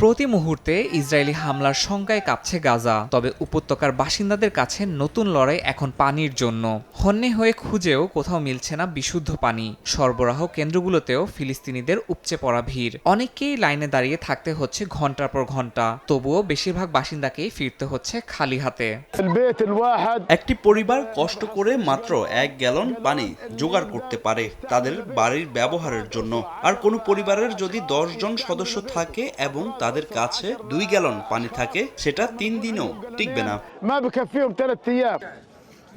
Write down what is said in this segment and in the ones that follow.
প্রতি মুহূর্তে ইসরায়েলি হামলার শঙ্কায় কাঁপছে গাজা, তবে উপত্যকার বাসিন্দাদের কাছে নতুন লড়াই এখন পানির জন্য। হন্যে হয়ে খুঁজেও কোথাও মিলছে না বিশুদ্ধ পানি। সরবরাহ কেন্দ্রগুলোতেও ফিলিস্তিনিদের উপচে পড়া ভিড়। অনেককেই লাইনে দাঁড়িয়ে থাকতে হচ্ছে ঘণ্টার পর ঘণ্টা তবুও বেশিরভাগ বাসিন্দাকেই ফিরতে হচ্ছে খালি হাতে। একটি পরিবার কষ্ট করে মাত্র এক গ্যালন পানি জোগাড় করতে পারে তাদের বাড়ির ব্যবহারের জন্য। আর কোনো পরিবারের যদি দশ জন সদস্য থাকে এবং তার তাদের কাছে দুই গ্যালন পানি থাকে সেটা তিন দিনও টিকবে না।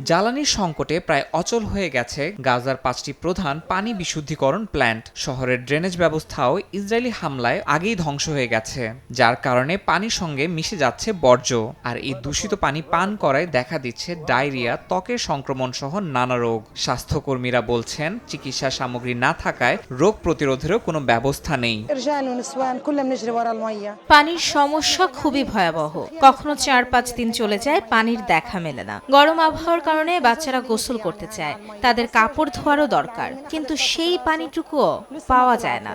জ্বালানির সংকটে প্রায় অচল হয়ে গেছে গাজার পাঁচটি প্রধান পানি বিশুদ্ধিকরণ প্ল্যান্ট শহরের ড্রেনেজ ব্যবস্থাও ইসরায়েলি হামলায় আগেই ধ্বংস হয়ে গেছে, যার কারণে পানির সঙ্গে মিশে যাচ্ছে বর্জ্য। আর এই দূষিত পানি পান করায় দেখা দিচ্ছে ডায়রিয়া, ত্বকের সংক্রমণ সহ নানা রোগ। স্বাস্থ্যকর্মীরা বলছেন, চিকিৎসা সামগ্রী না থাকায় রোগ প্রতিরোধেরও কোনো ব্যবস্থা নেই। পানির সমস্যা খুবই ভয়াবহ। কখনো চার পাঁচ দিন চলে যায়, পানির দেখা মেলে না। গরম আবহাওয়ার কারণে বাচ্চারা গোসল করতে চায়। তাদের কাপড় ধোয়ারও দরকার। কিন্তু সেই পানিটুকুও পাওয়া যায় না।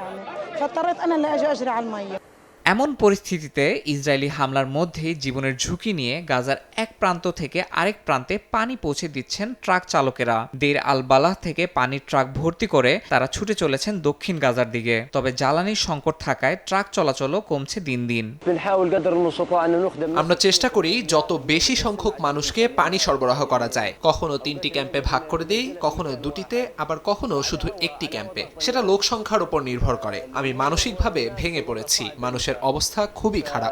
এমন পরিস্থিতিতে ইসরায়েলি হামলার মধ্যেই জীবনের ঝুঁকি নিয়ে গাজার এক প্রান্ত থেকে আরেক প্রান্তে পানি পৌঁছে দিচ্ছেন ট্রাক চালকেরা। দের আলবালাহ থেকে পানির ট্রাক ভর্তি করে তারা ছুটে চলেছেন দক্ষিণ গাজার দিকে। তবে জ্বালানির সংকট থাকায় ট্রাক চলাচলও কমছে দিন দিন। আমরা চেষ্টা করি যত বেশি সংখ্যক মানুষকে পানি সরবরাহ করা যায়। কখনো তিনটি ক্যাম্পে ভাগ করে দিই, কখনো দুটিতে, আবার কখনো শুধু একটি ক্যাম্পে। সেটা লোক সংখ্যার উপর নির্ভর করে। আমি মানসিকভাবে ভেঙে পড়েছি। মানুষের মানুষের অবস্থা খুবই খারাপ।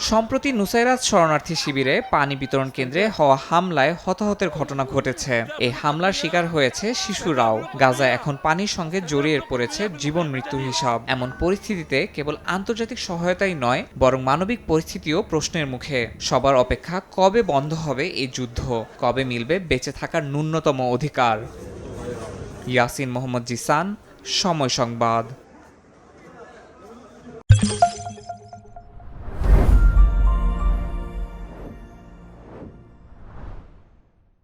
সম্প্রতি নুসাইরাজ শরণার্থী শিবিরে পানি বিতরণ কেন্দ্রে হওয়া হামলায় হতাহতের ঘটনা ঘটেছে। এই হামলার শিকার হয়েছে শিশুরাও গাজা এখন পানির সঙ্গে জড়িয়ে পড়েছে জীবন মৃত্যু হিসাব। এমন পরিস্থিতিতে কেবল আন্তর্জাতিক সহায়তাই নয় বরং মানবিক পরিস্থিতিও প্রশ্নের মুখে। সবার অপেক্ষা কবে বন্ধ হবে এই যুদ্ধ? কবে মিলবে বেঁচে থাকার ন্যূনতম অধিকার? ইয়াসিন মোহাম্মদ জিসান সময় সংবাদ।